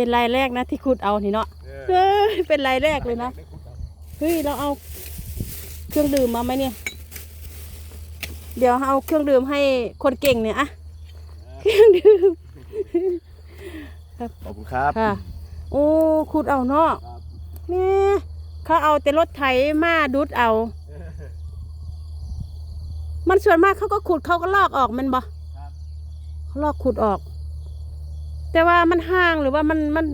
เป็นรายแรกนะที่ขุดเอานี่เนาะเอเฮ้อยเป็นรายแรกเลยนะได้ขุดเอาเฮ้ยเราเอาเครื่องดื่มมาไหมเนี่ย เดี๋ยวเอาเครื่องดื่มให้คนเก่งเนี่ยอะเครื่องดื่มขอบคุณครับค่ะโอ้ขุดเอาเนาะครับแม่เขาเอาแต่รถไถมาดุดเอา มันส่วนมากเขาก็ขุดเขาก็ลอกออกแมันบ่ครับเขาลอกขุดออก แต่ว่ามันห่างหรือว่ามันมัน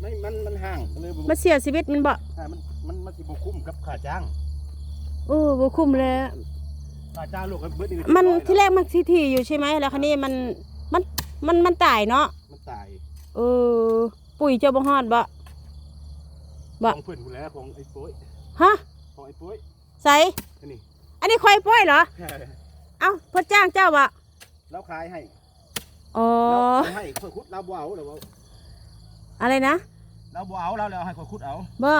ไม่มันมันห่างก็เลยบ่มันเสียชีวิตมันบ่ใช่มันมันมันสิบ่คุ้มกับค่าจ้างโอ้บ่คุ้มเลยค่าจ้างลูกก็เบิดอีมันร้อยที่แรกมันทีทีอยู่ใช่ไหมแล้วคันนี้มันมันมันมันตายเนาะมันตายเออปุ๋ยเจ้าบ่ฮอดบ่บะของเพิ่นพู้นแหล้วของไอ้ปุ้ยฮะของไอ้ปุ้ยใส่อันนี้อันนี้ควายป้อยเหรอ เอ้าเพ่อจ้างเจ้าบ่เราขายให้ อ๋อ เราให้ค่อยขุดเราบ่เอาเราเอาอะไรนะเราบ่เอาเราแล้วให้ค่อยขุดเอาบ่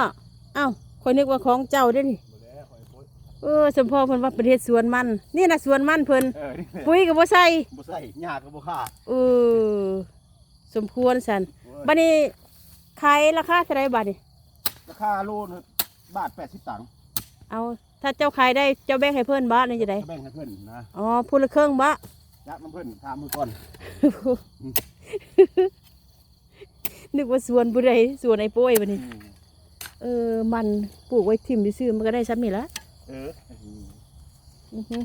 เอ้าข่อยนึกว่าของเจ้าเด้อนี่บ่แล้วของไอ้ปุ้ยเออสมพอเพิ่นว่าประเทศสวนมัน นี่น่ะสวนมันเพิ่นเออนี่แหละปุ๋ยก็บ่ใส่บ่ใส่หญ้าก็บ่ฆ่าเออสมควรสันบัดนี้ขายราคาเท่าไหร่บาทนี่ราคาโลนึงบาท80ตังค์เอาถ้าเจ้าขายได้เจ้าแบ่งให้เพิ่นบ่นี่จะได้แบ่งให้เพิ่นนะอ๋อพูดละเครื่องบ่ ยักน้ำเพิ่นถามมือก่อนนึกว่าสวนผู้ใดสวนไอ้โป้ยบัดนี้อืมเออ มันปลูกไว้ทิ่มซื่อๆมันก็ได้ซ้ำนี่ละเอออือฮึ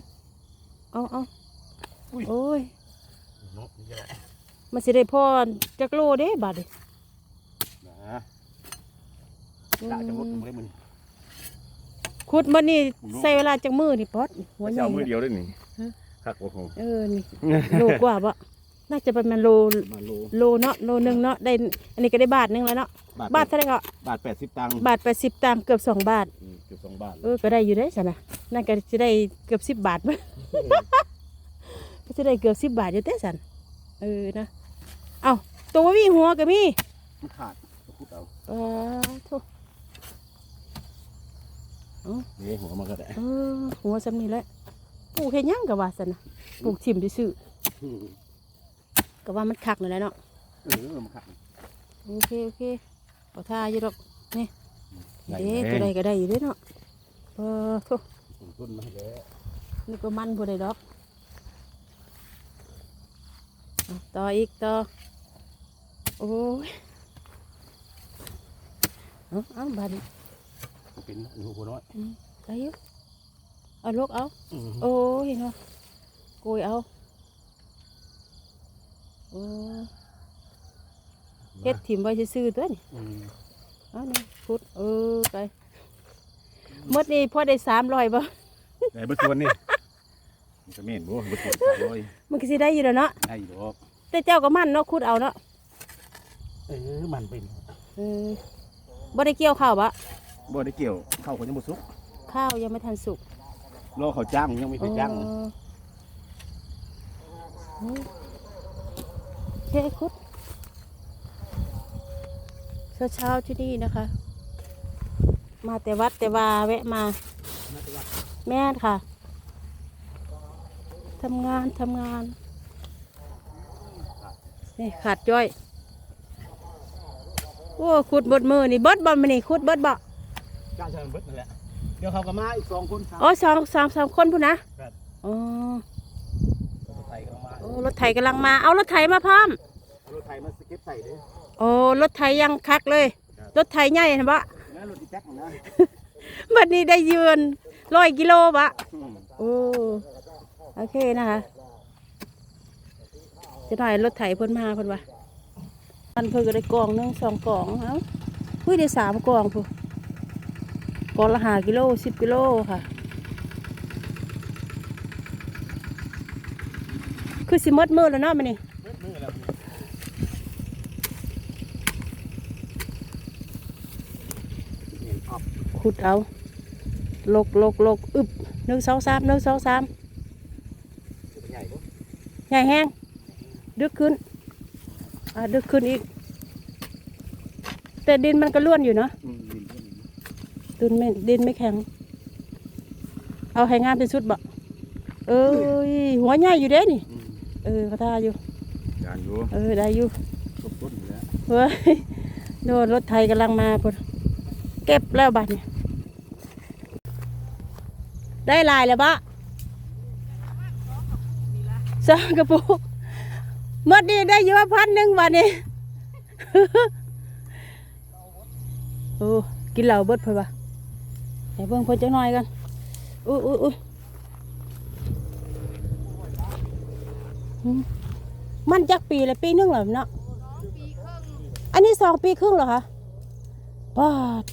เอาเอาอุ้ยโอ้ยเนาะนี่แหละมันสิได้พอจักโลเด้บาดนี้นะจะจะหมดบ่ได้มื้อนี้ขุดมันนี่ผมรู้ใส่เวลาจักมือนี่ป๊อดหัวใหญ่เช้ามือเดียวได้นี่ฮะ คักบ่ผมเออนี่โลกว่าบ่น่าจะประมาณโลมาโลโลเนาะโลหนึงเนาะได้อันนี้ก็ได้บาทหนึงแล้วเนาะบาทบาทเท่าไหร่ก็บาท80ตังค์บาทแปดสิบตังค์เกือบสองบาท อืมเกือบ2บาทเออก็ได้อยู่ได้สินะน่าก็จะได้เกือบสิบบาทมั้ยก็จะได้เกือบสิบบาทอยู่เต้สันเออนะเอาตัวมีหัวก็มีมันขาดก็ขุดเอาเออโถนี่หัวมันก็ได้เออหัวสำนี่แหละป ลูกเห็นยังกับว่าสันนะปลูกถิ่มซื่ออืมๆก็ว่ามันคักนั่นแหละเนาะเออมันขาดโอเคโอเคเอาท่าอยู่ดอกนี่ได้เด้แน่ตัวใดก็ได้อยู่เด้เนาะเออโถต้นมาให้แล้วนี่ก็มันผู้ใดดอกเอาต่ออีกต่อโอ้ยเอาเอาบาดนี้มันเป็นหนูหัวน้อยได้อยู่ เอาลูกเอาอืมโอ้ยเนาะโกยเอาโอ้ยเฮ็ดถิ่มไว้ซื่อๆตัวนี่อืมเอานี่พุดเออไปหมดนี่พอได้สามร้อยบ่ได้เบิดส่วนนี่มันจะเม่นบ่เบิดส่วนสามร้อยมันก็สิได้อยู่แล้วเนาะได้อยู่ดอกแต่เจ้าก็มันเนาะคุดเอาเนาะเออมันเป็นเออบ่ได้เกี่ยวข้าวบะบ่ได้เกี่ยวเข้าก็ยังบ่สุกข้าวยังไม่ทันสุก รอเขาจ้างยังไม่ไปจ้างเออเออเฮ้ยคุดเช้าๆที่นี่นะคะ มาแต่วัดแต่ว่าแวะมา แม่ค่ะทำงานทำงาน นี่ขาดจ้อย โอ้ขุดบดมือนี่บดบอมนี่ขุดบดบ่จ้าเชิญบดนั่นแหละ เดี๋ยวเขาก็มาอีกสองคนสามอ๋อสองสามสามคนพูนนะครับ อ๋อรถไถก็มาโอ้รถไถกำลังมา เอารถไถมาพร้อม รถไถมาสเก็ตใส่เด้อโอ้รถไถยังคักเลย รถไถใหญ่เห็นปะแล้วรถอีแจ็คนะบัดนี้ได้ยืนร้อยกิโลบะอืมโอ้โอเคนะคะจะหน่อยรถไถเพิ่นมาเพิ่นว่ามันเพิ่นก็ได้กล่องหนึงสองกล่องเอ้าเฮ้ยได้สามกล่องพู กล่อละห้ากิโลสิบกิโลค่ะ คือสิมดมือแล้วเนาะมันนี่ขุดเอาลกลกลกอึบหนึ่งสองสามหนึ่งสองสามใหญ่แห้งดึกขึ้นอ่าดึกขึ้นอีก แต่ดินมันก็ล้วนอยู่เนาะ ดินเพิ่นดินไม่ดินไม่แข็ง เอาให้งามที่สุดบ่เอ้ยหัวใหญ่อยู่เด้นี่อืมเออเขาท่าอยู่ยานอยู่เออได้อยู่ตบต้นอยู่แล้วเอเฮ้ยโดนรถไทยกำลังมาพอดเก็บแล้วบัดเนี่ยได้ลายแล้วบะสองกระปุกหมดนี่ได้อยู่ว่าพันหนึ่งบัดนี้โอ้กินเหล้าเบิดเพิ่นวะ ให้เบิ่งเพิ่นจักหน่อยกันอุ้ยอุ้ยอุ้ยมันจักปีเละปีนึงเหรอเนาะอันนี้สองปีครึ่งเหรอคะบาด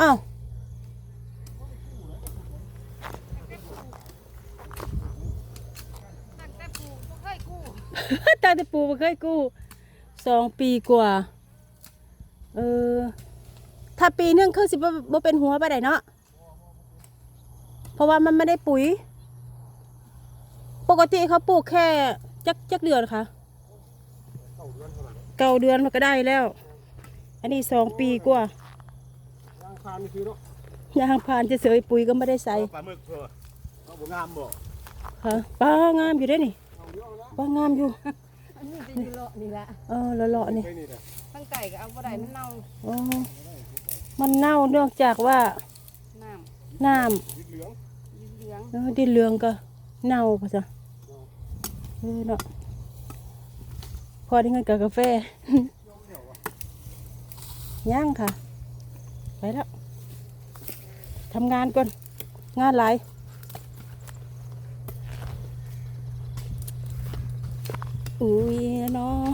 อ้าวตั้งแต่ปลูกบ่เคยกู้ตาแต่ปูบ่เคยกู้สองปีกว่า เออ ถ้าปีหนึงคือสิบ่บ่เป็นหัวไปได้เนาะเพราะว่ามันไม่ได้ปุ๋ย ปกติเขาปลูกแค่จักจักเดือนค่ะเก้าเดือนมันก็ได้แล้ว อันนี้สองปีกว่าย่างคานนี่คือเนาะยางพานจะเสยปุ๋ยก็ไม่ได้ใส่ปลาหมึกเถอะเอาบ่งามบ่ค่ะปลางามอยู่ได้อนี่ปลางามอยู่อันนี้จะอยู่เลาะนี่ละเออเลาะๆนี่ไปนี่นะตั้งไก่ก็เอาบ่ได้มันเน่าอ๋อ มันเน่าเนื่องจากว่าน้น้สีเหลืองำเหลืองำเออดินเหลืองก็เน่าภาษาเออเนาะพอได้เงินกับกาแฟย่างค่ะ ไปแล้วทำงานก่อน งานหลายอุ้ยเนาะ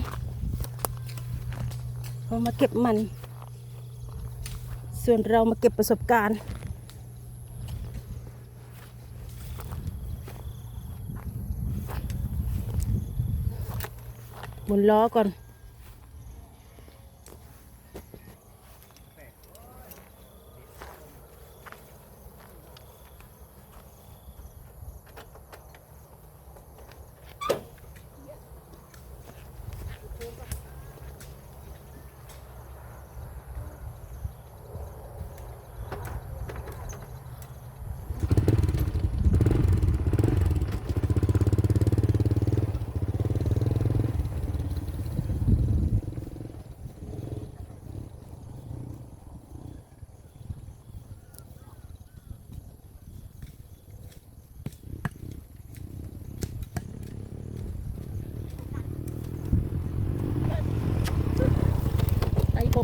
เรามาเก็บมัน ส่วนเรามาเก็บประสบการณ์ หมุนล้อก่อน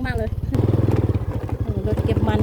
มากเลยโอ้รถเก็บมัน